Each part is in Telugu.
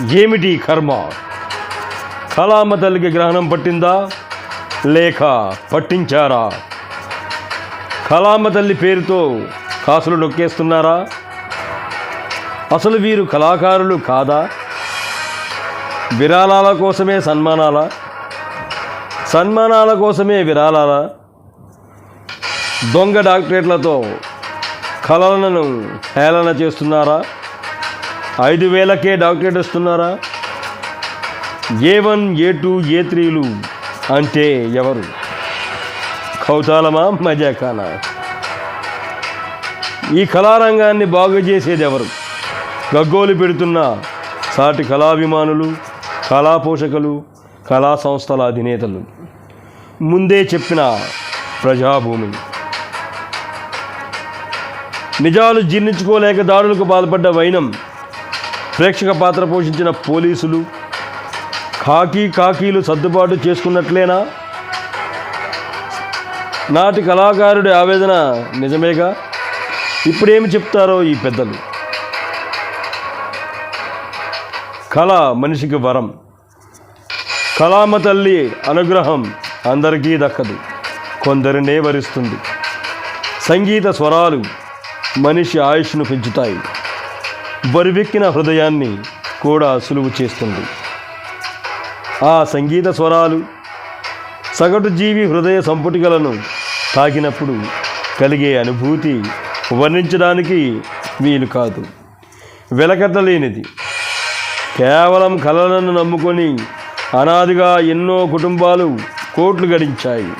ఏమిటి కర్మ? కళామ తల్లికి గ్రహణం పట్టిందా? లేక పట్టించారా? కళామ తల్లి పేరుతో కాసులు నొక్కేస్తున్నారా? అసలు వీరు కళాకారులు కాదా? విరాళాల కోసమే సన్మానాల? సన్మానాల కోసమే విరాళాల? దొంగ డాక్టరేట్లతో కళలను హేళన చేస్తున్నారా? ఐదు వేలకే డాక్టరేట్ ఇస్తున్నారా? ఏ వన్ ఏ టూ ఏ త్రీలు అంటే ఎవరు? కౌతాలమా మజాకానా? ఈ కళారంగాన్ని బాగు చేసేది ఎవరు? గగ్గోలు పెడుతున్న సాటి కళాభిమానులు కళా పోషకులు కళా సంస్థల అధినేతలు. ముందే చెప్పిన ప్రజాభూమి. నిజాలు జీర్ణించుకోలేక దాడులకు బాధపడ్డ వైనం ప్రేక్షక పాత్ర పోషించిన పోలీసులు కాకి కాకీలు సర్దుబాటు చేసుకున్నట్లేనా? నాటి కళాకారుడి ఆవేదన నిజమేగా? ఇప్పుడేమి చెప్తారో ఈ పెద్దలు. కళ మనిషికి వరం. కళామ తల్లి అనుగ్రహం అందరికీ దక్కదు. కొందరినే వరిస్తుంది. సంగీత స్వరాలు మనిషి ఆయుష్ను పెంచుతాయి. బరువెక్కిన హృదయాన్ని కూడా సులువు చేస్తుంది. ఆ సంగీత స్వరాలు సగటు జీవి హృదయ సంపుటికలను తాకినప్పుడు కలిగే అనుభూతి వర్ణించడానికి వీలు కాదు. వెలకట్టలేనిది. కేవలం కళలను నమ్ముకొని అనాదిగా ఎన్నో కుటుంబాలు కోట్లు గడించాయి.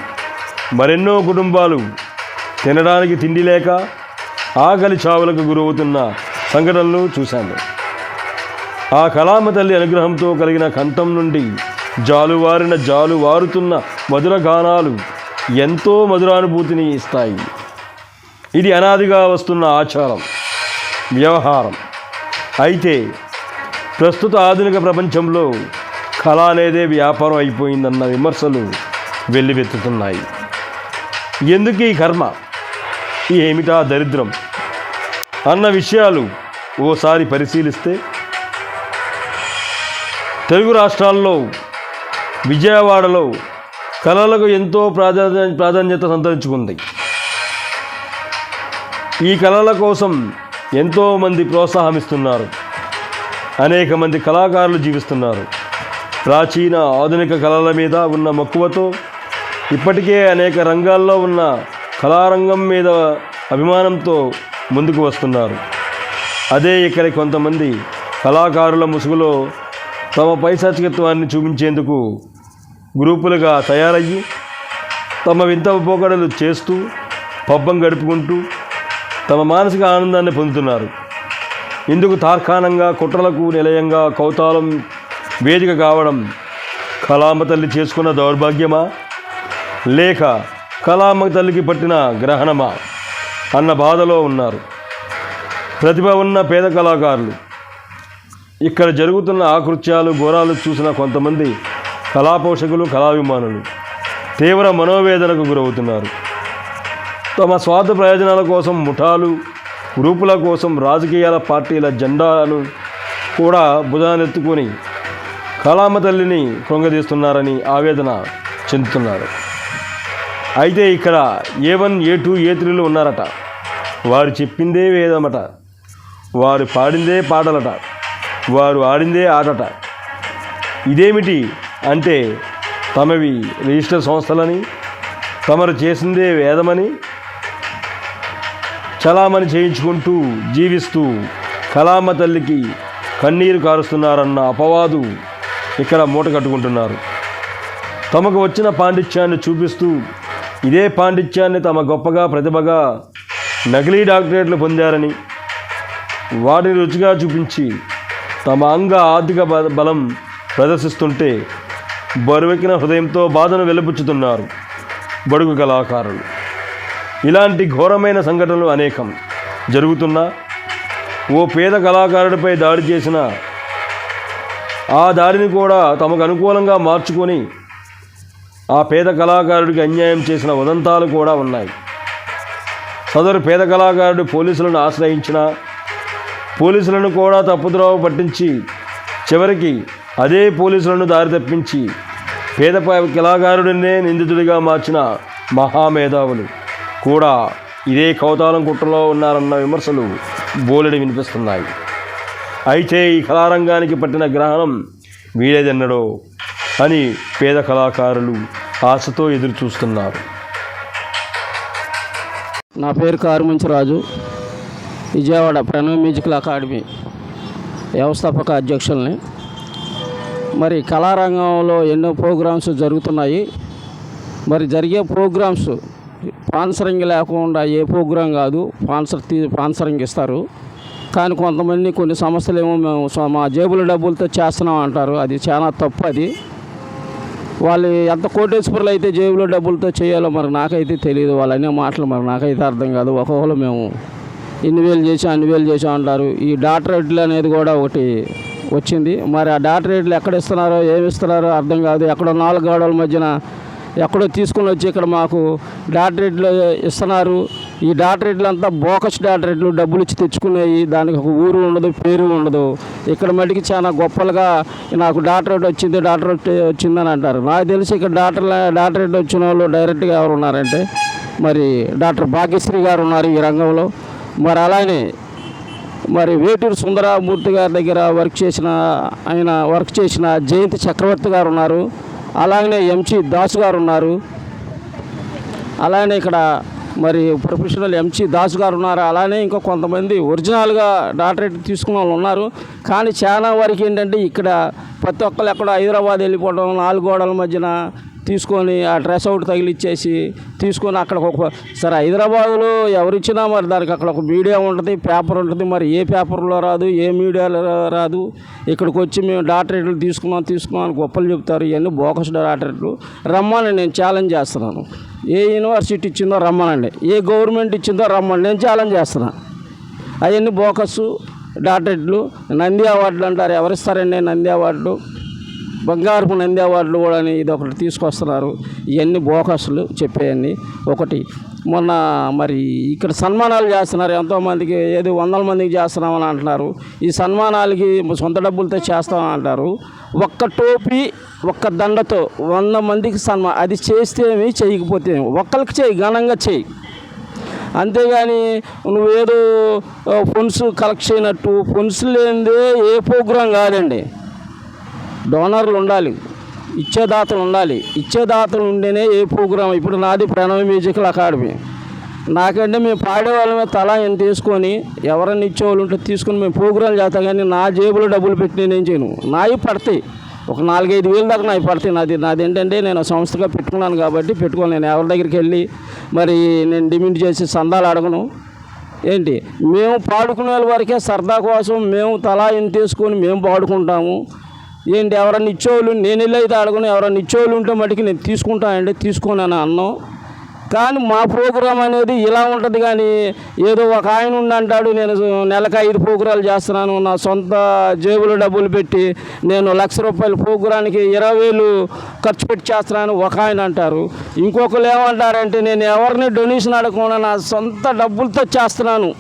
మరెన్నో కుటుంబాలు తినడానికి తిండి లేక ఆకలి చావులకు గురవుతున్న సంఘటనలు చూశాను. ఆ కళామ తల్లి అనుగ్రహంతో కలిగిన కంఠం నుండి జాలువారిన జాలువారుతున్న మధుర గానాలు ఎంతో మధురానుభూతిని ఇస్తాయి. ఇది అనాదిగా వస్తున్న ఆచారం వ్యవహారం. అయితే ప్రస్తుత ఆధునిక ప్రపంచంలో కళ అనేదే వ్యాపారం అయిపోయిందన్న విమర్శలు వెల్లువెత్తుతున్నాయి. ఎందుకు ఈ కర్మ? ఏమిటా దరిద్రం? అన్న విషయాలు ఓసారి పరిశీలిస్తే తెలుగు రాష్ట్రాల్లో విజయవాడలో కళలకు ఎంతో ప్రాధాన్య ప్రాధాన్యత సంతరించుకుంది. ఈ కళల కోసం ఎంతోమంది ప్రోత్సాహమిస్తున్నారు. అనేక మంది కళాకారులు జీవిస్తున్నారు. ప్రాచీన ఆధునిక కళల మీద ఉన్న మక్కువతో ఇప్పటికే అనేక రంగాల్లో ఉన్న కళారంగం మీద అభిమానంతో ముందుకు వస్తున్నారు. అదే ఇక్కడ కొంతమంది కళాకారుల ముసుగులో తమ పైశాచికత్వాన్ని చూపించేందుకు గ్రూపులుగా తయారయ్యి తమ వింత పోకడలు చేస్తూ పబ్బం గడుపుకుంటూ తమ మానసిక ఆనందాన్ని పొందుతున్నారు. ఇందుకు తార్కాణంగా కుట్రలకు నిలయంగా కౌతాలం వేదిక కావడం కళామ తల్లి చేసుకున్న దౌర్భాగ్యమా? లేక కళామ తల్లికి పట్టిన గ్రహణమా? అన్న బాధలో ఉన్నారు. ప్రతిభ ఉన్న పేద కళాకారులు. ఇక్కడ జరుగుతున్న ఆకృత్యాలు ఘోరాలు చూసిన కొంతమంది కళాపోషకులు కళాభిమానులు తీవ్ర మనోవేదనకు గురవుతున్నారు. తమ స్వార్థ ప్రయోజనాల కోసం ముఠాలు గ్రూపుల కోసం రాజకీయాల పార్టీల జెండాను కూడా భుజానెత్తుకొని కళామ తల్లిని కృంగదీస్తున్నారని ఆవేదన చెందుతున్నారు. అయితే ఇక్కడ ఏ వన్ ఏ టూ ఏ త్రీలు ఉన్నారట. వారు చెప్పిందే వేదమట. వారు పాడిందే పాటలట. వారు ఆడిందే ఆటట. ఇదేమిటి అంటే తమవి రిజిస్టర్ సంస్థలని తమరు చేసిందే వేదమని చలామణి చేయించుకుంటూ జీవిస్తూ కలామ తల్లికి కన్నీరు కారుస్తున్నారన్న అపవాదు ఇక్కడ మూట కట్టుకుంటున్నారు. తమకు వచ్చిన పాండిత్యాన్ని చూపిస్తూ ఇదే పాండిత్యాన్ని తమ గొప్పగా ప్రతిభగా నకిలీ డాక్టరేట్లు పొందారని వాటిని రుచిగా చూపించి తమ అంగ ఆర్థిక బ- బలం ప్రదర్శిస్తుంటే బరువెక్కిన హృదయంతో బాధను వెలుపుచ్చుతున్నారు బడుగు కళాకారులు. ఇలాంటి ఘోరమైన సంఘటనలు అనేకం జరుగుతున్నా ఓ పేద కళాకారుడిపై దాడి చేసిన ఆ దాడిని కూడా తమకు అనుకూలంగా మార్చుకొని ఆ పేద కళాకారుడికి అన్యాయం చేసిన ఉదంతాలు కూడా ఉన్నాయి. సదరు పేద కళాకారుడు పోలీసులను ఆశ్రయించిన పోలీసులను కూడా తప్పుద్రోవ పట్టించి చివరికి అదే పోలీసులను దారి తప్పించి పేద కళాకారుడినే నిందితుడిగా మార్చిన మహామేధావులు కూడా ఇదే కౌతాలం కుట్రలో ఉన్నారన్న విమర్శలు బోలెడు వినిపిస్తున్నాయి. అయితే ఈ కళారంగానికి పట్టిన గ్రహణం వీలేదెన్నడో అని పేద కళాకారులు ఆశతో ఎదురు చూస్తున్నారు. నా పేరు కారుమంచి రాజు. విజయవాడ ప్రణవ్ మ్యూజికల్ అకాడమీ వ్యవస్థాపక అధ్యక్షుల్ని. మరి కళారంగంలో ఎన్నో ప్రోగ్రామ్స్ జరుగుతున్నాయి. మరి జరిగే ప్రోగ్రామ్స్ స్పాన్సరింగ్ లేకుండా ఏ ప్రోగ్రాం కాదు స్పాన్సర్ తీ స్పాన్సరింగ్ ఇస్తారు. కానీ కొంతమంది కొన్ని సమస్యలు ఏమో మేము మా జేబుల డబ్బులతో చేస్తున్నాం అంటారు. అది చాలా తప్పు అది. వాళ్ళు ఎంత కోటేశ్వరులు అయితే జేబులో డబ్బులతో చేయాలో మరి నాకైతే తెలియదు వాళ్ళు అనే మాటలు మరి నాకైతే అర్థం కాదు. ఒక్కొక్కరు మేము ఇన్ని వేలు చేసాం అన్ని వేలు చేసాం అంటారు. ఈ డాక్టరేట్లు అనేది కూడా ఒకటి వచ్చింది. మరి ఆ డాక్టరేట్లు ఎక్కడ ఇస్తున్నారో ఏమి ఇస్తున్నారో అర్థం కాదు. ఎక్కడో నాలుగు గోడల మధ్యన ఎక్కడో తీసుకుని వచ్చి ఇక్కడ మాకు డాక్టరేట్లు ఇస్తున్నారు. ఈ డాక్టరేట్లు అంతా బోకస్ డాక్టరేట్లు డబ్బులు ఇచ్చి తెచ్చుకునేవి దానికి ఒక ఊరు ఉండదు పేరు ఉండదు. ఇక్కడ మటుకి చాలా గొప్పలుగా నాకు డాక్టరేట్ వచ్చింది డాక్టరేట్ వచ్చిందని అంటారు. నాకు తెలిసి ఇక్కడ డాక్టర్ డాక్టరేట్ వచ్చిన వాళ్ళు డైరెక్ట్గా ఎవరు ఉన్నారంటే మరి డాక్టర్ భాగ్యశ్రీ గారు ఉన్నారు ఈ రంగంలో. మరి అలానే మరి వేటూరు సుందరమూర్తి గారి దగ్గర వర్క్ చేసిన ఆయన వర్క్ చేసిన జయంతి చక్రవర్తి గారు ఉన్నారు. అలాగనే ఎంచి దాస్ గారు ఉన్నారు. అలానే ఇక్కడ మరి ప్రొఫెషనల్ ఎంచి దాస్ గారు ఉన్నారు. అలానే ఇంకా కొంతమంది ఒరిజినల్గా డాక్టరేట్ తీసుకున్న వాళ్ళు ఉన్నారు. కానీ చాలా వరకు ఏంటంటే ఇక్కడ ప్రతి ఒక్కరు ఎక్కడ హైదరాబాద్ వెళ్ళిపోవడం నాలుగు గోడల మధ్యన తీసుకొని ఆ డ్రెస్ అవుట్ తగిలిచ్చేసి తీసుకొని అక్కడ ఒక సరే హైదరాబాద్లో ఎవరిచ్చినా మరి దానికి అక్కడ ఒక మీడియా ఉంటుంది పేపర్ ఉంటుంది. మరి ఏ పేపర్లో రాదు ఏ మీడియాలో రాదు. ఇక్కడికి వచ్చి మేము డాక్టరేట్లు తీసుకున్నాం తీసుకున్నాం అని గొప్పలు చెప్తారు ఇవన్నీ బోకస్ డాక్టరేట్లు రమ్మని నేను ఛాలెంజ్ చేస్తున్నాను. ఏ యూనివర్సిటీ ఇచ్చిందో రమ్మనండి. ఏ గవర్నమెంట్ ఇచ్చిందో రమ్మని నేను ఛాలెంజ్ చేస్తున్నాను అవన్నీ బోకస్ డాక్టరేట్లు నంది అవార్డులు అంటారు. ఎవరిస్తారండి నంది అవార్డులు? బంగారపు నంది అవార్డులు కూడా అని ఇది ఒకటి తీసుకొస్తున్నారు. ఇవన్నీ బోకస్లు చెప్పేయన్నీ. ఒకటి మొన్న మరి ఇక్కడ సన్మానాలు చేస్తున్నారు. ఎంతోమందికి ఏది వందల మందికి చేస్తున్నామని అంటున్నారు. ఈ సన్మానాలకి సొంత డబ్బులతో చేస్తామని అంటారు ఒక్క టోపీ ఒక్క దండతో వంద మందికి సన్మా అది చేస్తే ఏమి చేయకపోతే ఒక్కరికి చేయి ఘనంగా చేయి. అంతేగాని నువ్వేదో ఫండ్స్ కలెక్ట్ చేయనట్టు ఫండ్స్ లేనిదే ఏ ప్రోగ్రాం కాదండి. డోనర్లు ఉండాలి ఇచ్చేదాతలు ఉండాలి. ఇచ్చేదాతలు ఉంటేనే ఏ ప్రోగ్రాం ఇప్పుడు నాది ప్రణవ మ్యూజికల్ అకాడమీ. నాకంటే మేము పాడేవాళ్ళమే తలా ఎంత తీసుకొని ఎవరైనా ఇచ్చేవాళ్ళు ఉంటే తీసుకొని మేము ప్రోగ్రాం చేస్తాం కానీ నా జేబులో డబ్బులు పెట్టి నేనేం చేయను. నాయి పడతాయి. ఒక నాలుగైదు వేలు దాకా నాకు పడతాయి. నాది నాది ఏంటంటే నేను సంస్థగా పెట్టుకున్నాను కాబట్టి పెట్టుకోను నేను ఎవరి దగ్గరికి వెళ్ళి మరి నేను డిమాండ్ చేసి సందాలు అడగను. ఏంటి? మేము పాడుకునే వాళ్ళ వరకే సరదా కోసం మేము తలా ఇంత తీసుకొని మేము పాడుకుంటాము. ఏంటి ఎవరన్నా ఇచ్చేవాళ్ళు? నేను వెళ్ళి అయితే అడగను ఎవరన్నా ఇచ్చేవాళ్ళు ఉంటే మటుకు నేను తీసుకుంటానండి తీసుకోనని అన్నాం. కానీ మా ప్రోగ్రాం అనేది ఇలా ఉంటుంది కానీ ఏదో ఒక ఆయన ఉండి అంటాడు నేను నెలకు ఐదు ప్రోగ్రాలు చేస్తున్నాను నా సొంత జేబులో డబ్బులు పెట్టి నేను లక్ష రూపాయల ప్రోగ్రానికి ఇరవై వేలు ఖర్చు పెట్టి చేస్తున్నాను ఒక ఆయన అంటారు. ఇంకొకరు ఏమంటారంటే నేను ఎవరిని డొనేషన్ అడగకుండా నా సొంత డబ్బులతో చేస్తున్నాను.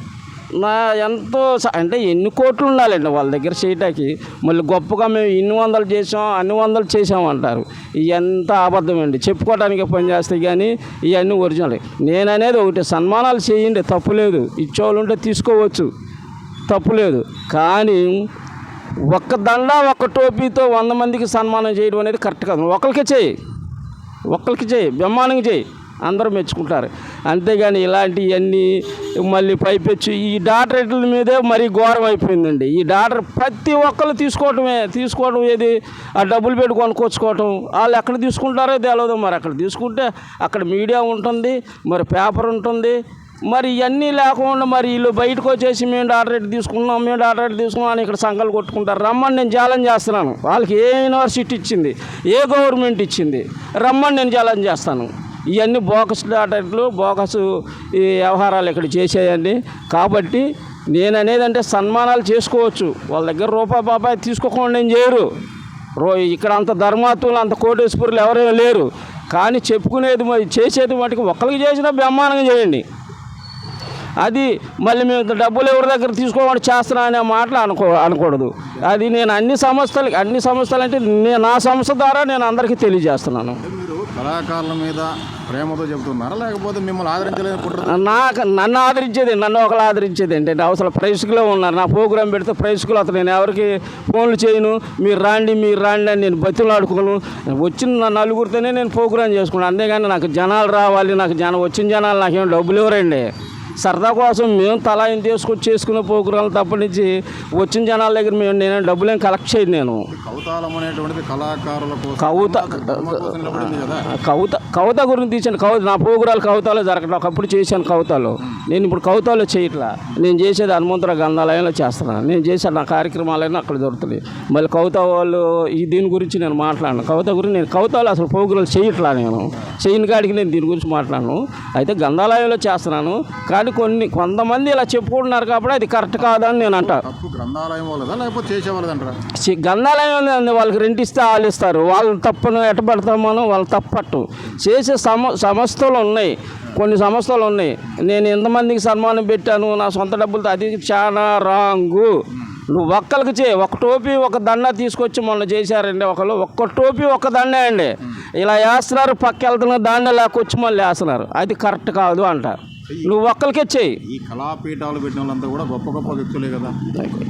నా ఎంతో స- అంటే ఎన్ని కోట్లు ఉండాలండి వాళ్ళ దగ్గర చేయటానికి? మళ్ళీ గొప్పగా మేము ఇన్ని వందలు చేసాం అన్ని వందలు చేసాం అంటారు. ఎంత అబద్ధం అండి. చెప్పుకోవడానికి పని చేస్తాయి కానీ ఇవన్నీ ఒరిజినల్. నేను అనేది ఒకటి సన్మానాలు చేయండి తప్పులేదు ఇచ్చేవాళ్ళు ఉంటే తీసుకోవచ్చు తప్పులేదు కానీ ఒక్క దండ ఒక్క టోపీతో వంద మందికి సన్మానం చేయడం అనేది కరెక్ట్ కాదు. ఒకరికి చేయి. ఒక్కరికి చేయి. బ్రహ్మాండంగా చేయి. అందరూ మెచ్చుకుంటారు. అంతేగాని ఇలాంటివన్నీ మళ్ళీ పైపెచ్చు ఈ డాక్టరేట్ల మీదే మరీ ఘోరం అయిపోయిందండి. ఈ డాక్టర్ ప్రతి ఒక్కరు తీసుకోవటమే తీసుకోవడం ఏది? ఆ డబ్బులు పెట్టి కొనుక్కొచ్చుకోవటం. వాళ్ళు ఎక్కడ తీసుకుంటారో తెలియదు మరి. అక్కడ తీసుకుంటే అక్కడ మీడియా ఉంటుంది మరి పేపర్ ఉంటుంది. మరి ఇవన్నీ లేకుండా మరి వీళ్ళు బయటకు వచ్చేసి మేము డాక్టరేట్ తీసుకున్నాం మేము డాక్టరేట్ తీసుకున్నాం అని ఇక్కడ సంఘాలు కొట్టుకుంటారు. రమ్మని నేను ఛాలెంజ్ చేస్తున్నాను. వాళ్ళకి ఏ యూనివర్సిటీ ఇచ్చింది? ఏ గవర్నమెంట్ ఇచ్చింది? రమ్మని నేను ఛాలెంజ్ చేస్తాను. ఇవన్నీ బోకస్ డాక్టరేట్లు బోకస్ ఈ వ్యవహారాలు ఇక్కడ చేసేయండి. కాబట్టి నేను అనేది అంటే సన్మానాలు చేసుకోవచ్చు. వాళ్ళ దగ్గర రూపాయి బాబాయ్ తీసుకోకుండా నేను చేయరు. రో ఇక్కడ అంత ధర్మాత్ములు అంత కోటేశ్వరులు ఎవరైనా లేరు. కానీ చెప్పుకునేది మరి చేసేది మటుకు ఒక్కరికి చేసినా బ్రహ్మాండంగా చేయండి. అది మళ్ళీ మేము డబ్బులు ఎవరి దగ్గర తీసుకోవడం చేస్తున్నా అనే మాటలు అనుకో అనకూడదు. అది నేను అన్ని సంస్థలకి అన్ని సంస్థలు అంటే నేను నా సంస్థ ద్వారా నేను అందరికీ తెలియజేస్తున్నాను. మీరు కళాకారుల మీద ప్రేమతో చెబుతున్నారా? లేకపోతే మిమ్మల్ని ఆదరించలేదు కుట్ర? నాకు నన్ను ఆదరించేది నన్ను ఒకరు ఆదరించేది ఏంటంటే అవసరం ప్రైస్కులో ఉన్నారు. నా ప్రోగ్రాం పెడితే ప్రైస్కులు అతను నేను ఎవరికి ఫోన్లు చేయను. మీరు రాండి మీరు రాండి అని నేను బతులు ఆడుకోను వచ్చిన నా నలుగురితోనే నేను ప్రోగ్రాం చేసుకున్నాను. అంతేగాని నాకు జనాలు రావాలి నాకు జనం వచ్చిన జనాలు నాకేం డబ్బులు ఎవరండి సరదా కోసం మేము తలా తీసుకొచ్చి చేసుకునే ప్రోగ్రాంలు తప్పనించి వచ్చిన జనాల దగ్గర మేము నేను డబ్బులేం కలెక్ట్ చేయను నేను. కవిత కవిత కవిత గురించి తీసాను కవిత నా ప్రోగ్రాలు కవితలో జరగడం ఒకప్పుడు చేశాను కవితలో నేను ఇప్పుడు కవితలో చేయట్లా. నేను చేసేది హనుమంతుల గంధాలయంలో చేస్తున్నాను. నేను చేసే నా కార్యక్రమాలైనా అక్కడ దొరుకుతుంది మళ్ళీ కవిత వాళ్ళు ఈ దీని గురించి నేను మాట్లాడను. కవిత గురించి నేను కవితలో అసలు ప్రోగ్రాలు చేయట్లా నేను. చేయని కాడికి నేను దీని గురించి మాట్లాడను. అయితే గంధాలయంలో చేస్తున్నాను. కానీ కొన్ని కొంతమంది ఇలా చెప్పుకుంటున్నారు కాబట్టి అది కరెక్ట్ కాదని నేను అంటా. తప్పు గ్రంథాలయం వాళ్ళదా లేకపోతే చేసేవాళ్ళదంటారా చి- గంధాలయం ఉంది, వాళ్ళకి రెంట్ ఇస్తే వాళ్ళు ఇస్తారు వాళ్ళు తప్పును ఎట్టబడతామనో వాళ్ళు తప్పట్టు. చేసే సమ సంస్థలు ఉన్నాయి. కొన్ని సంస్థలు ఉన్నాయి. నేను ఎంతమందికి సన్మానం పెట్టాను నా సొంత డబ్బులతో అది చాలా రాంగు. నువ్వు ఒక్కరికి చే ఒక టోపీ ఒక దండ తీసుకొచ్చి మొన్న చేశారండి ఒకళ్ళు. ఒక్క టోపీ ఒక దండే అండి. ఇలా వేస్తున్నారు పక్క వెళ్తున్న దాన్ని లేకొచ్చి మళ్ళీ వేస్తున్నారు. అది కరెక్ట్ కాదు అంట. నువ్వు ఒక్కరికే చేయి ఈ కళాపీఠాలు పెట్టిన వాళ్ళంతా కూడా గొప్ప గొప్ప వ్యక్తులే కదా.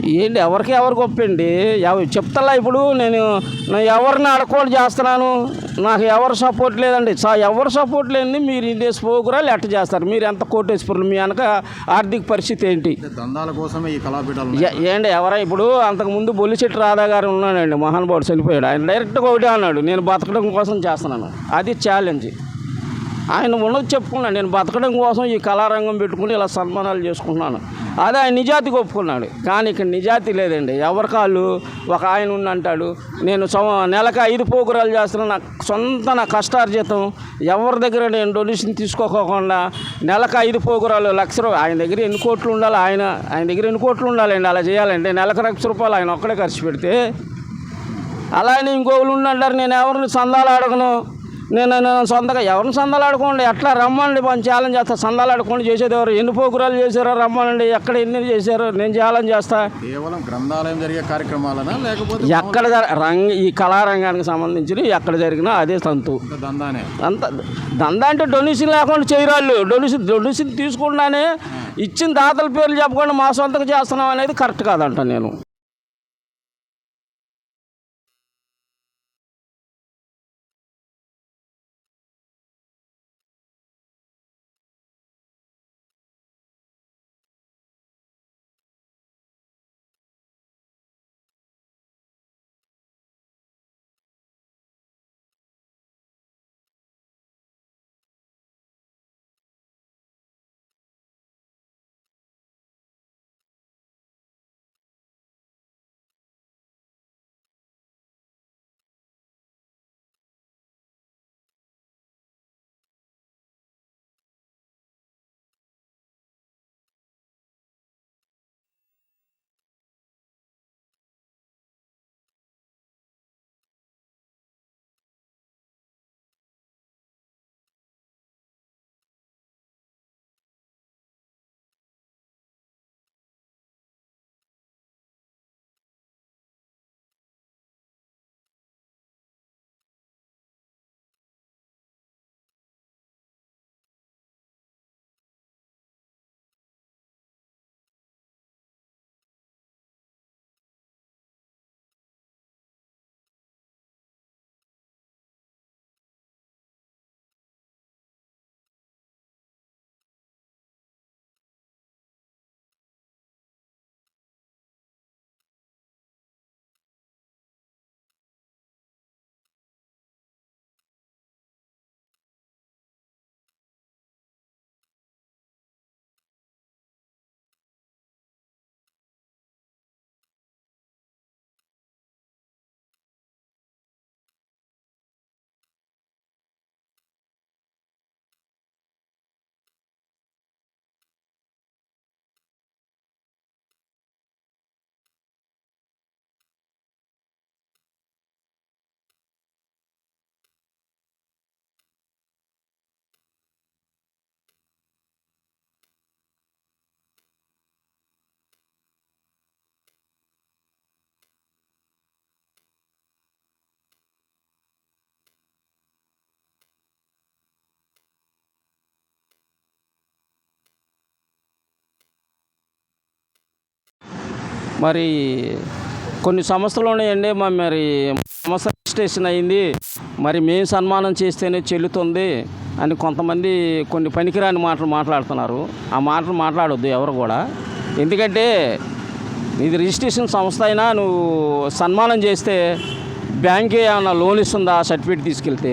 ఏంటి ఎవరికి ఎవరు గొప్పండి ఎవ చెప్తలా ఇప్పుడు నేను ఎవరిని అడకోలు చేస్తున్నాను? నాకు ఎవరు సపోర్ట్ లేదండి. సా- ఎవరు సపోర్ట్ లేని మీరు ఇదే ప్రోగ్రాలు ఎట్ట చేస్తారు? మీరు ఎంత కోటేశ్వరులు? మీ వెనక ఆర్థిక పరిస్థితి ఏంటి? దందాల కోసమే ఈ కళాపీఠాలు ఏంటి ఎవరా ఇప్పుడు అంతకుముందు బొల్లిచెట్టు రాధా గారు ఉన్నాడండి మహానుభావుడు చనిపోయాడు. ఆయన డైరెక్ట్గా ఒకటే అన్నాడు నేను బతకడం కోసం చేస్తున్నాను. అది ఛాలెంజ్ ఆయన ఉన్నది చెప్పుకున్నాడు. నేను బతకడం కోసం ఈ కళారంగం పెట్టుకుని ఇలా సన్మానాలు చేసుకుంటున్నాను. అదే ఆయన నిజాతికి ఒప్పుకున్నాడు. కానీ ఇక్కడ నిజాతి లేదండి. ఎవరి కాళ్ళు? ఒక ఆయన ఉండి అంటాడు నేను సో నెలకు ఐదు పోగురాలు చేస్తున్నా. నా సొంత నా కష్టార్జితం. ఎవరి దగ్గర నేను డొనేషన్ తీసుకోకుండా నెలకు ఐదు పోగురాలు లక్ష రూపాయలు ఆయన దగ్గర ఎన్ని కోట్లు ఉండాలి? ఆయన ఆయన దగ్గర ఎన్ని కోట్లు ఉండాలండి? అలా చేయాలంటే నెలకు లక్ష రూపాయలు ఆయన ఒక్కడే ఖర్చు పెడితే. అలానే ఇంకొకరు ఉండంటారు నేను ఎవరిని సందాలు అడగను? నేను నేను సొంతగా ఎవరిని సందాలు ఆడుకోండి ఎట్లా రమ్మండి? మనం ఛాలెంజ్ చేస్తా. సందాలు ఆడుకోండి చేసేది ఎవరు ఎన్ని పోకురాలు చేశారో రమ్మనండి ఎక్కడ ఎన్ని చేశారో నేను ఛాలెంజ్ చేస్తా. కేవలం గ్రంథాలయం జరిగే కార్యక్రమాలనా? లేకపోతే ఎక్కడ రంగ ఈ కళారంగానికి సంబంధించి ఎక్కడ జరిగినా అదే తంతు. దందానే. అంత దందా అంటే డొనేషన్ లేకుండా చేయరాళ్ళు. డొనేషన్ డొనేషన్ తీసుకుండానే ఇచ్చిన దాతల పేర్లు చెప్పకుండా మా సొంతగా చేస్తున్నాం అనేది కరెక్ట్ కాదంట నేను. మరి కొన్ని సంస్థలు ఉన్నాయండి. మరి సంస్థ రిజిస్ట్రేషన్ అయింది. మరి మేము సన్మానం చేస్తేనే చెల్లుతుంది అని కొంతమంది కొన్ని పనికిరాని మాటలు మాట్లాడుతున్నారు. ఆ మాటలు మాట్లాడొద్దు ఎవరు కూడా. ఎందుకంటే ఇది రిజిస్ట్రేషన్ సంస్థ అయినా నువ్వు సన్మానం చేస్తే బ్యాంకే ఏమైనా లోన్ ఇస్తుందా సర్టిఫికేట్ తీసుకెళ్తే?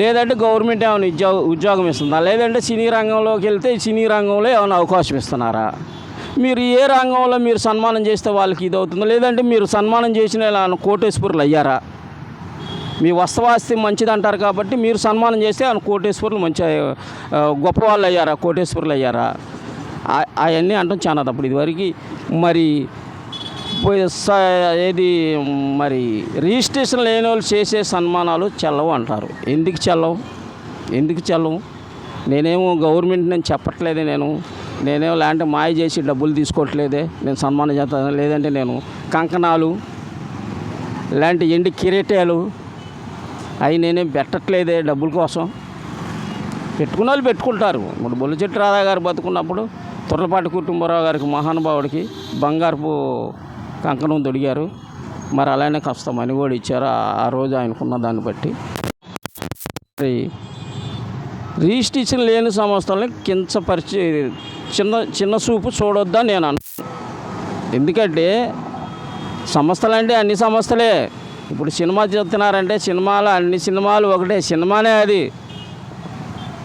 లేదంటే గవర్నమెంట్ ఏమైనా ఉద్యోగం ఇస్తుందా? లేదంటే సినీ రంగంలోకి వెళ్తే సినీ రంగంలో ఏమైనా అవకాశం ఇస్తున్నారా? మీరు ఏ రంగంలో మీరు సన్మానం చేస్తే వాళ్ళకి ఇది అవుతుందో లేదంటే మీరు సన్మానం చేసిన కోటేశ్వరులు అయ్యారా? మీ వస్తవాస్తి మంచిది అంటారు కాబట్టి మీరు సన్మానం చేస్తే ఆయన కోటేశ్వరులు మంచి గొప్పవాళ్ళు అయ్యారా కోటేశ్వరులు అయ్యారా? అవన్నీ అంటాం చాలా తప్పుడు ఇదివరకు. మరి స- ఏది మరి రిజిస్ట్రేషన్ లేని వాళ్ళు చేసే సన్మానాలు చెల్లవు అంటారు. ఎందుకు చెల్లవు? ఎందుకు చెల్లవు? నేనేమో గవర్నమెంట్ నేను చెప్పట్లేదే నేను. నేనేమో లేదంటే మాయ చేసి డబ్బులు తీసుకోవట్లేదే. నేను సన్మానం చేస్తాను లేదంటే నేను కంకణాలు ఇలాంటి ఎండి కిరీటాలు అవి నేనేం పెట్టట్లేదే డబ్బుల కోసం. పెట్టుకున్న వాళ్ళు పెట్టుకుంటారు. ఇప్పుడు బొల్లిచెట్టు రాధా గారు బతుకున్నప్పుడు తుర్లపాటి కుటుంబరావు గారికి మహానుభావుడికి బంగారపు కంకణం తొడిగారు. మరి అలానే కాస్త మనీ కూడా ఇచ్చారు ఆ- రోజు ఆయనకున్న దాన్ని బట్టి. రిజిస్ట్రేషన్ లేని సంస్థల్ని కించపరిచి చిన్న చిన్న చూపు చూడొద్దని నేను అను? ఎందుకంటే సంస్థలంటే అన్ని సంస్థలే. ఇప్పుడు సినిమా చెప్తున్నారంటే సినిమాలు అన్ని సినిమాలు ఒకటే సినిమానే అది.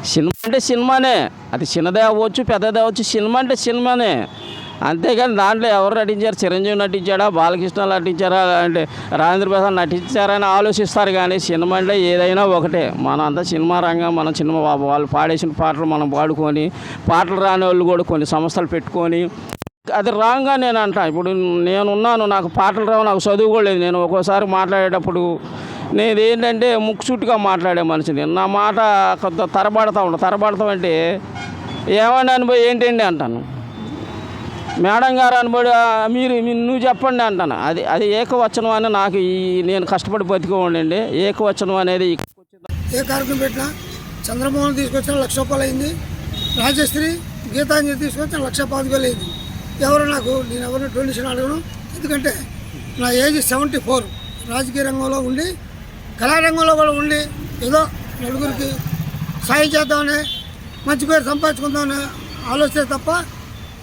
సినిమా అంటే సినిమానే. అది చిన్నదే అవ్వచ్చు పెద్దదే అవ్వచ్చు సినిమా అంటే సినిమానే. అంతేగాని దాంట్లో ఎవరు నటించారు? చిరంజీవి నటించాడా? బాలకృష్ణ నటించారా? అంటే రాజేంద్ర ప్రసాద్ నటించారా అని ఆలోచిస్తారు కానీ సినిమా అంటే ఏదైనా ఒకటే. మనం అంతా సినిమా రంగం మనం సినిమా వాళ్ళు పాడేసిన పాటలు మనం పాడుకొని పాటలు రాని వాళ్ళు కూడా కొన్ని సంస్థలు పెట్టుకొని. అది రాంగ్గా నేను అంటా. ఇప్పుడు నేనున్నాను నాకు పాటలు రావు నాకు చదువు కూడా లేదు. నేను ఒక్కోసారి మాట్లాడేటప్పుడు నేను ఏంటంటే ముక్కుచుట్టుగా మాట్లాడే మనిషిని. నా మాట కొంత తరబడతా ఉంటా తరబడతాం అంటే ఏమని అనుభవం ఏంటండి అంటాను. మేడం గారు అనబడి మీరు నువ్వు చెప్పండి అంటాను. అది అది ఏకవచనం అని నాకు ఈ నేను కష్టపడి బతికోండి ఏకవచనం అనేది ఏ కార్యక్రమం పెట్టినా చంద్రమోహన్ తీసుకొచ్చిన లక్ష రూపాయలు అయింది. రాజశ్రీ గీతాంజలి తీసుకొచ్చిన లక్ష పాతికేలు అయింది. ఎవరు నాకు నేను ఎవరిని డొనేషన్ అడగను. ఎందుకంటే నా ఏజ్ సెవెంటీ ఫోర్. రాజకీయ రంగంలో ఉండి కళారంగంలో కూడా ఉండి ఏదో నలుగురికి సాయం చేద్దామని మంచి పేరు సంపాదించుకుందామని ఆలోచన తప్ప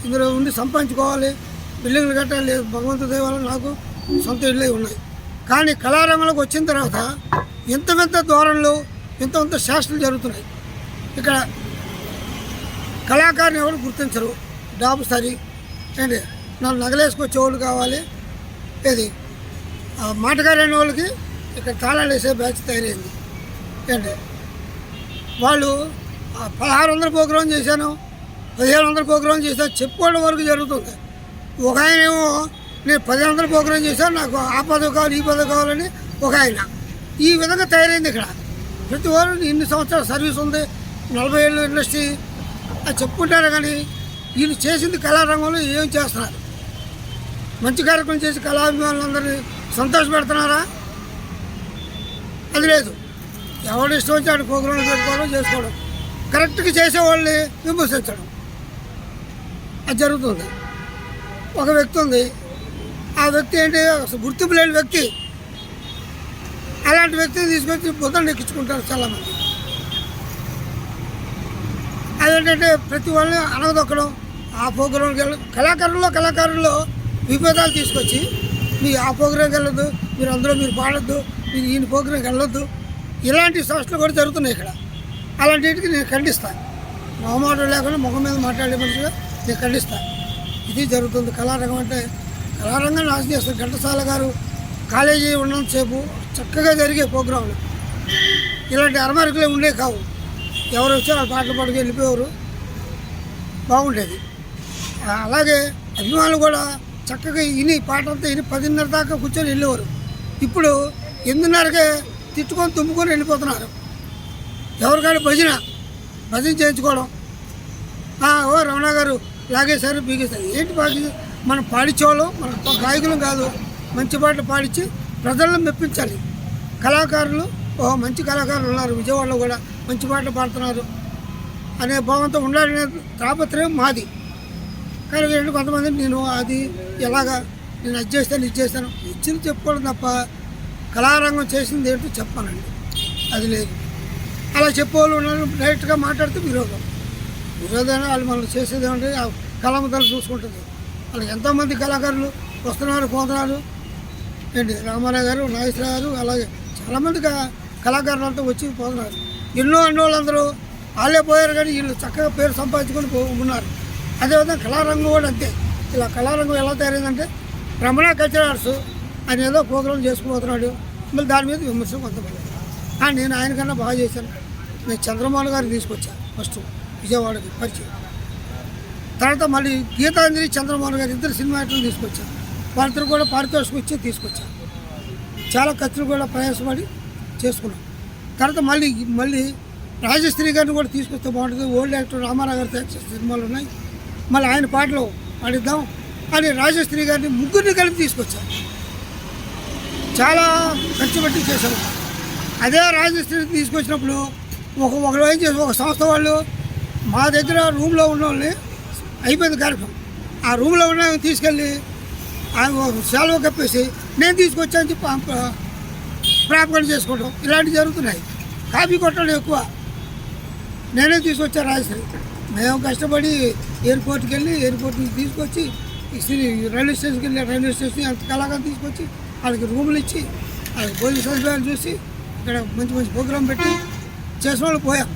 ఇందులో ఉండి సంపాదించుకోవాలి. బిల్డింగ్లు కట్టాలి. లేదు భగవంతుడి దేవాలయం నాకు సొంత ఇళ్ళే ఉన్నాయి. కానీ కళారంగంలోకి వచ్చిన తర్వాత ఇంత వింత ధోరణులు ఇంత ఇంత శాస్త్రాలు జరుగుతున్నాయి. ఇక్కడ కళాకారుని ఎవరు గుర్తించరు? డాబు సరి. ఏంటి? నన్ను నగలేసుకొచ్చేవాళ్ళు కావాలి. ఏది? ఆ మాటగారైన వాళ్ళకి ఇక్కడ తాళాలు వేసే బ్యాచ్ తయారైంది. ఏంటి? వాళ్ళు పదహారు వందల ప్రోగ్రాం చేశాను. పదిహేను వందల ప్రోగ్రాం చేశాను చెప్పుకోవడం వరకు జరుగుతుంది. ఒక ఆయన ఏమో నేను పదిహేను వందల ప్రోగ్రాం చేశాను నాకు ఆ పదవి కావాలి ఈ పదవి కావాలని ఒక ఆయన. ఈ విధంగా తయారైంది ఇక్కడ. ప్రతి వారు ఇన్ని సంవత్సరాల సర్వీస్ ఉంది నలభై ఏళ్ళు ఇండస్ట్రీ. అది చెప్పుకుంటారు కానీ వీళ్ళు చేసింది కళారంగంలో ఏం చేస్తున్నారు? మంచి కార్యక్రమం చేసి కళాభిమానులందరినీ సంతోషపెడుతున్నారా? అది లేదు. ఎవడు ఇష్టం వచ్చి ఆడు ప్రోగ్రాంలు పెట్టుకోవడం చేసుకోవడం. కరెక్ట్గా చేసేవాళ్ళని విమర్శించడం. జరుగుతుంది. ఒక వ్యక్తి ఉంది. ఆ వ్యక్తి ఏంటి? అసలు గుర్తింపు లేని వ్యక్తి. అలాంటి వ్యక్తిని తీసుకొచ్చి బుద్ధని ఎక్కించుకుంటారు చాలామంది. అదేంటంటే ప్రతి వాళ్ళని అనగదొక్కడం ఆ ప్రోగ్రాంకి వెళ్ళడం. కళాకారుల్లో కళాకారుల్లో విభేదాలు తీసుకొచ్చి మీ ఆ ప్రోగ్రాంకి వెళ్ళొద్దు మీరు అందులో మీరు పాడొద్దు మీరు ఈయన ప్రోగ్రాంకి వెళ్ళొద్దు. ఇలాంటి సంస్థలు కూడా జరుగుతున్నాయి ఇక్కడ. అలాంటికి నేను ఖండిస్తాను. మొహమాటం లేకుండా ముఖం మీద మాట్లాడే మనిషిగా నేను ఖండిస్తాను ఇది జరుగుతుంది. కళారంగం అంటే కళారంగం నాశనం చేస్తారు ఘంటసాల గారు కాలేజీ ఉన్నంతసేపు చక్కగా జరిగే ప్రోగ్రాంలు. ఇలాంటి అరమరికలే ఉండే కావు. ఎవరు వచ్చారో పాటలు పాడుకు వెళ్ళిపోయేవారు. బాగుండేది. అలాగే అభిమానులు కూడా చక్కగా ఇని పాట అంతా ఇని పదిన్నర దాకా కూర్చొని వెళ్ళేవారు. ఇప్పుడు ఎనిమిదిన్నరకే తిట్టుకొని తుమ్ముకొని వెళ్ళిపోతున్నారు. ఎవరికైనా భజన భజన చేయించుకోవడం. ఓ రమణ గారు లాగేశారు బీగేశారు. ఏంటి బాగి మనం పాడించేవాళ్ళం మన గాయకులం కాదు. మంచి పాటలు పాడించి ప్రజలను మెప్పించాలి. కళాకారులు ఓ మంచి కళాకారులు ఉన్నారు. విజయవాడలో కూడా మంచి పాటలు పాడుతున్నారు అనే భావంతో ఉండాలనే తాపత్రయం మాది. కానీ ఏంటి కొంతమంది నేను అది ఎలాగా నేను అది చేస్తాను ఇది చేస్తాను ఇచ్చింది చెప్పుకోవడం తప్ప కళారంగం చేసింది ఏంటో చెప్పానండి. అది లేదు. అలా చెప్పేవాళ్ళు ఉన్నారు డైరెక్ట్గా మాట్లాడితే విరోధం. ఏదైనా వాళ్ళు మనం చేసేది ఏమంటే ఆ చూసుకుంటుంది. వాళ్ళు ఎంతోమంది కళాకారులు వస్తున్నారు పోతున్నారు. ఏంటి? రామారావు గారు నాగేశ్వర గారు అలాగే చాలామంది కళాకారులు అంతా వచ్చి పోతున్నారు. ఎన్నో అన్నోళ్ళందరూ వాళ్ళే పోయారు కానీ వీళ్ళు చక్కగా పేరు సంపాదించుకొని పో ఉన్నారు. అదేవిధంగా కళారంగం కూడా అంతే. ఇలా కళారంగం ఎలా తయారైందంటే రమణ కల్చరర్స్ ఆయన ఏదో ప్రోగ్రాం చేసుకుపోతున్నాడు. మళ్ళీ దాని మీద విమర్శ కొంతమంది. ఆ, నేను ఆయన కన్నా బాగా చేశాను. నేను చంద్రమోహన్ గారిని తీసుకొచ్చాను ఫస్ట్. విజయవాడకి పరిచయం. తర్వాత మళ్ళీ గీతాంజలి చంద్రమోహన్ గారు ఇద్దరు సినిమా యాక్టర్లు తీసుకొచ్చారు. వాళ్ళిద్దరు కూడా పారితోషికం ఇచ్చి తీసుకొచ్చారు. చాలా ఖర్చులు కూడా ప్రయాసపడి చేసుకున్నాం. తర్వాత మళ్ళీ మళ్ళీ రాజశ్రీ గారిని కూడా తీసుకొస్తే బాగుంటుంది. ఓల్డ్ యాక్టర్ రామారావు గారు యాక్టర్ సినిమాలు ఉన్నాయి. మళ్ళీ ఆయన పాటలు పాడిద్దాం అని రాజశ్రీ గారిని ముగ్గురిని కలిపి తీసుకొచ్చారు. చాలా ఖర్చు పెట్టి చేశారు. అదే రాజశ్రీ తీసుకొచ్చినప్పుడు ఒక ఒకరు ఏం చేసి ఒక సంస్థ వాళ్ళు మా దగ్గర రూమ్లో ఉన్న వాళ్ళని అయిపోయింది కార్యక్రమం. ఆ రూమ్లో ఉన్న తీసుకెళ్ళి ఆయన సెలవు కప్పేసి నేను తీసుకొచ్చాను చెప్పి ప్రాపకం చేసుకోవడం ఇలాంటివి జరుగుతున్నాయి. కాపీ కొట్టడం ఎక్కువ. నేనే తీసుకొచ్చాను రాజశ్రీ. మేము కష్టపడి ఎయిర్పోర్ట్కి వెళ్ళి ఎయిర్పోర్ట్ నుంచి తీసుకొచ్చి రైల్వే స్టేషన్కి వెళ్ళి రైల్వే స్టేషన్ అంత కళాకారం తీసుకొచ్చి వాళ్ళకి రూములు ఇచ్చి వాళ్ళకి భోజన సదుపాయాలు చూసి ఇక్కడ మంచి మంచి ప్రోగ్రాం పెట్టి చేసిన వాళ్ళు పోయాం.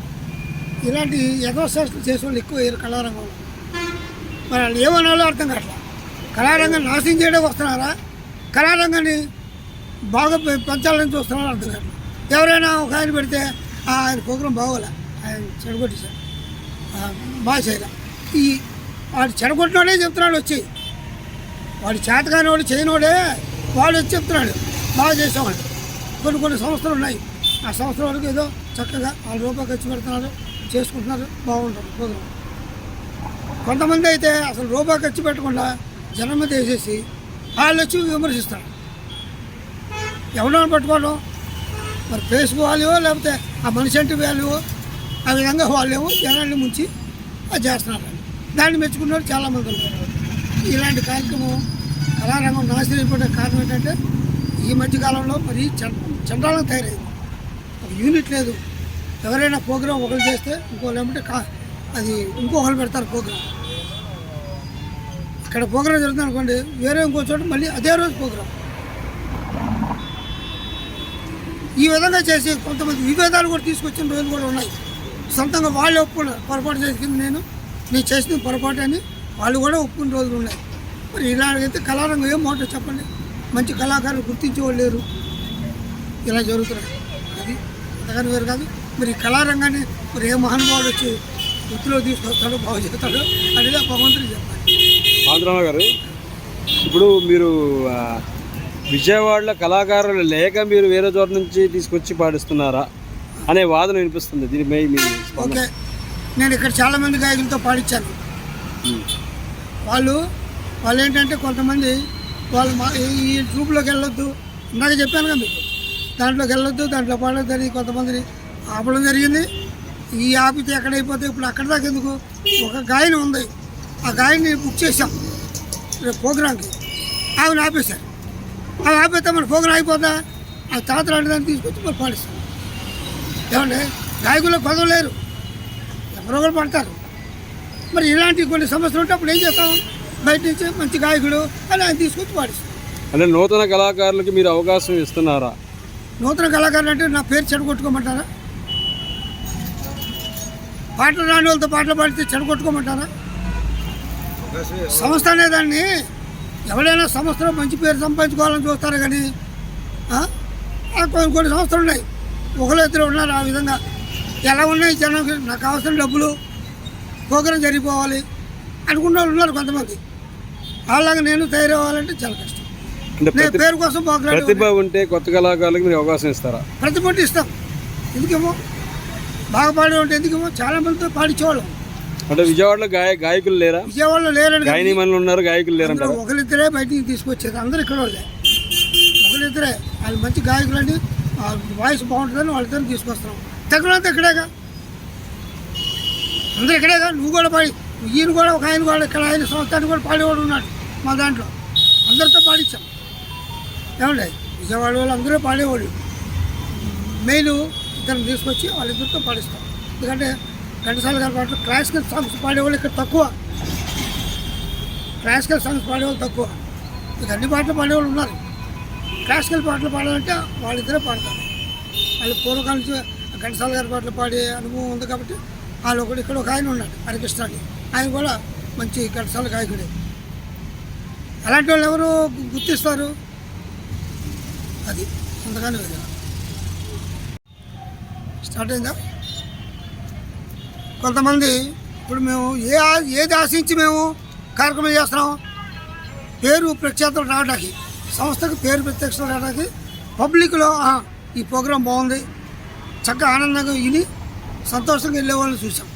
ఇలాంటి యథోశాస్త్రం చేసే వాళ్ళు ఎక్కువ అయ్యారు కళారంగంలో. మరి వాళ్ళు ఏమనాలో అర్థం కావట్లేదు. కళారంగం నాశనం చేయడం వస్తున్నారా? కళారంగాన్ని బాగా పెంచాలని చూస్తున్నారో అర్థం కావట్లేదు. ఎవరైనా ఒక ఆయన పెడితే "ఆ, ఆయన ప్రోగ్రాం బాగోలే ఆయన చెడగొట్టేశారు బాగా చేయలే. ఈ వాడు చెడగొట్టినోడే చెప్తున్నాడు వచ్చి. వాడు చేతకాని వాడు చేయనోడే వాడు వచ్చి చెప్తున్నాడు. బాగా చేసేవాడు. కొన్ని కొన్ని సంస్థలు ఉన్నాయి. ఆ సంస్థల వరకు ఏదో చక్కగా వాళ్ళ రూపాయి ఖర్చు పెడుతున్నారు. చేసుకుంటున్నారు బాగుంటారు ప్రోగ్రాం కొంతమంది అయితే అసలు రూపాయి ఖర్చు పెట్టకుండా జనం మీద వేసేసి వాళ్ళు వచ్చి విమర్శిస్తారు. ఎవడో పట్టుకోవడం మరి ఫేస్ వాల్యూ లేకపోతే ఆ మనిషి అంటే వాల్యూ ఆ విధంగా వాళ్ళేమో జనాన్ని ముంచి అది చేస్తున్నారు. దాన్ని మెచ్చుకున్నారు చాలామంది ఉన్నారు. ఇలాంటి కార్యక్రమం కళారంగం నాశనం అయిపోయిన కారణం ఏంటంటే ఈ మధ్యకాలంలో మరి చండాలంగా తయారైంది. ఒక యూనిట్ లేదు. ఎవరైనా ప్రోగ్రాం ఒకరు చేస్తే ఇంకోళ్ళు ఏమంటే అది ఇంకొకరు పెడతారు ప్రోగ్రాం. ఇక్కడ ప్రోగ్రాం జరుగుతుంది అనుకోండి వేరే ఇంకో చోట మళ్ళీ అదే రోజు ప్రోగ్రాం. ఈ విధంగా చేసి కొంతమంది విభేదాలు కూడా తీసుకొచ్చిన రోజులు కూడా ఉన్నాయి. సొంతంగా వాళ్ళు ఒప్పుకున్నారు పొరపాటు చేసింది నేను నేను చేసిన పొరపాటు అని వాళ్ళు కూడా ఒప్పుకున్న రోజులు ఉన్నాయి. మరి ఇలాగైతే కళారంగం ఏం మాట చెప్పండి? మంచి కళాకారులు గుర్తించే వాళ్ళు లేరు. ఇలా జరుగుతున్నాయి. అది అంతగాని వేరు కాదు. మరి కళారంగాన్ని మరి ఏ మహానుభావుడు వచ్చి వృత్తిలో తీసుకొస్తాడో బాగు చేస్తాడో అనేది భగవంతుడు చెప్పాలి. ఆంధ్రరావు గారు ఇప్పుడు మీరు విజయవాడలో కళాకారులు లేక మీరు వేరే చోట నుంచి తీసుకొచ్చి పాడిస్తున్నారా అనే వాదన వినిపిస్తుంది. దీనిపై మీ స్పందన. ఓకే. నేను ఇక్కడ చాలామంది గాయకులతో పాడించాను వాళ్ళు వాళ్ళు ఏంటంటే కొంతమంది వాళ్ళు మా ఈ- ట్రూప్లోకి వెళ్ళొద్దు. ఇందాక చెప్పాను కదా మీకు. దాంట్లోకి వెళ్ళొద్దు దాంట్లో పాడొద్దు అని కొంతమందిని ఆపడం జరిగింది. ఈ ఆపితే ఎక్కడైపోతే ఇప్పుడు అక్కడ దాకా ఎందుకు? ఒక గాయని ఉంది. ఆ గాయని బుక్ చేసాం రేపు ప్రోగ్రాంకి. ఆమెను ఆపేశారు. ఆమె ఆపేస్తే మన ప్రోగ్రాం అయిపోతా ఆ తాత లాంటి దాన్ని తీసుకొచ్చి మరి పాడిస్తాం ఏమండి? గాయకులు కొదవలేరు ఎవరో ఒకరు పడతారు. మరి ఇలాంటి కొన్ని సమస్యలు ఉంటే అప్పుడు ఏం చేస్తాం? బయట నుంచి మంచి గాయకుడు అని ఆయన తీసుకొచ్చి పాడిస్తాం అంటే నూతన కళాకారులకి మీరు అవకాశం ఇస్తున్నారా? నూతన కళాకారులు అంటే నా పేరు చెడగొట్టుకోమంటారా? పాటలు రాని వాళ్ళతో పాటలు పాడితే చెడగొట్టుకోమంటారా? సంస్థ అనే దాన్ని ఎవరైనా సంస్థలో మంచి పేరు సంపాదించుకోవాలని చూస్తారు కానీ? కొన్ని కొన్ని సంస్థలు ఉన్నాయి. ఒకరు ఇద్దరు ఉన్నారు ఆ విధంగా. ఎలా ఉన్నాయి జనం నాకు కావాల్సిన డబ్బులు ప్రోగ్రాం జరిగిపోవాలి అనుకున్న వాళ్ళు ఉన్నారు కొంతమంది. అలాగే నేను తయారవ్వాలంటే చాలా కష్టం. పేరు కోసం ప్రతిభ ఉంటే కొత్త కళాకారులకు మీరు అవకాశం ఇస్తారా? ప్రతిపట్టి ఇస్తాం. ఎందుకేమో? బాగా పాడే ఉంటే ఎందుకేమో చాలా మందితో పాడించేవాళ్ళం అంటే విజయవాడలో గాయ గాయకులు లేరా? విజయవాడలో లేరని గాయని మనులు ఉన్నారు గాయకులు అందరూ ఒకరిద్దరే బయటికి తీసుకొచ్చేది. అందరూ ఇక్కడ వాళ్ళే. ఒకరిద్దరే. వాళ్ళు మంచి గాయకులండి వాయిస్ బాగుంటుందని వాళ్ళిద్దరిని తీసుకొస్తున్నాం. తగ్గడంతా ఇక్కడేగా. అందరూ ఇక్కడేగా. నువ్వు కూడా పాడి. ఈయన కూడా ఒక ఆయన కూడా ఇక్కడ ఆయన సంస్థానికి కూడా పాడేవాడు ఉన్నాడు మా దాంట్లో. అందరితో పాడించాం ఏమండి? విజయవాడ వాళ్ళు అందరూ పాడేవాళ్ళు. మెయిన్ ఇద్దరిని తీసుకొచ్చి వాళ్ళిద్దరితో పాడిస్తాం ఎందుకంటే ఘంటసాల గారి పాటలు క్లాసికల్ సాంగ్స్ పాడేవాళ్ళు ఇక్కడ తక్కువ. క్లాసికల్ సాంగ్స్ పాడేవాళ్ళు తక్కువ. ఇక అన్ని పాటలు పాడేవాళ్ళు ఉన్నారు. క్లాసికల్ పాటలు పాడాలంటే వాళ్ళిద్దరే పాడతారు. వాళ్ళు పూర్వకాలం నుంచి ఘంటసాల గారి పాటలు పాడే అనుభవం ఉంది కాబట్టి వాళ్ళు ఒకటి ఇక్కడ ఒక ఆయన ఉన్నాడు హరికృష్ణ ఆయన కూడా మంచి ఘంటసాల గాయకుడే. అలాంటి వాళ్ళు ఎవరు గుర్తిస్తారు? అది. అందుకని కదా స్టార్ట్ అయిందా? కొంతమంది ఇప్పుడు మేము ఏ ఆ- ఏది ఆశించి మేము కార్యక్రమం చేస్తున్నాం? పేరు ప్రఖ్యాతులు రావడానికి సంస్థకు పేరు ప్రత్యక్షలు రావడానికి పబ్లిక్లో ఈ ప్రోగ్రాం బాగుంది. చక్కగా ఆనందంగా విని సంతోషంగా వెళ్ళే వాళ్ళని చూసాం.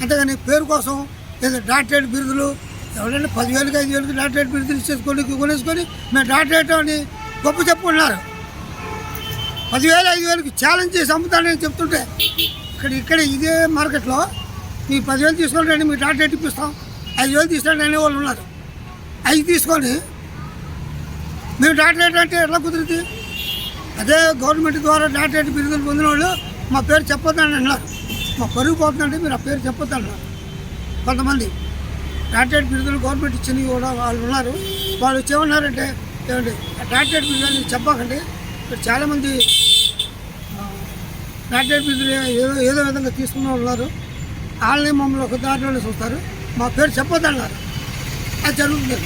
అంతేగాని పేరు కోసం ఏదో డాక్టరేట్ బిరుదులు ఎవరైనా పదివేలకి ఐదు వేలకి డాక్టరేట్ బిరుదులు ఇచ్చేసుకొని కొనేసుకొని మేము డాక్టరేట్ అని గొప్ప చెప్పుకున్నారు. పదివేలు ఐదు వేలకి ఛాలెంజ్ చేసి అమ్ముతానని చెప్తుంటే ఇక్కడ ఇక్కడ ఇదే మార్కెట్లో మీ పదివేలు తీసుకోండి మీ డాక్టరేట్ ఇప్పిస్తాం? ఐదు వేలు తీసుకోండి అనే వాళ్ళు ఉన్నారు. అవి తీసుకొని మేము డాక్టర్ అంటే ఎట్లా కుదురుతుంది అదే గవర్నమెంట్ ద్వారా డాక్టరేట్ బిరుదులు పొందిన వాళ్ళు మా పేరు చెప్పొద్దని అన్నారు. మా పరుగు పోతుందంటే మీరు ఆ పేరు చెప్పొద్దు అన్నారు. కొంతమంది డాక్టరేట్ బిరుదులు గవర్నమెంట్ ఇచ్చినవి కూడా వాళ్ళు ఉన్నారు. వాళ్ళు వచ్చేమన్నారంటే ఏమండి ఆ డాక్టరేట్ బిరుదులు చెప్పకండి ఇక్కడ చాలామంది ఆ, డాక్టరేట్ ఏదో ఏదో విధంగా తీసుకున్న ఉన్నారు. వాళ్ళని మమ్మల్ని ఒక దాంట్లోనే చూస్తారు. మా పేరు చెప్పొద్దు అన్నారు అది జరుగుతుంది.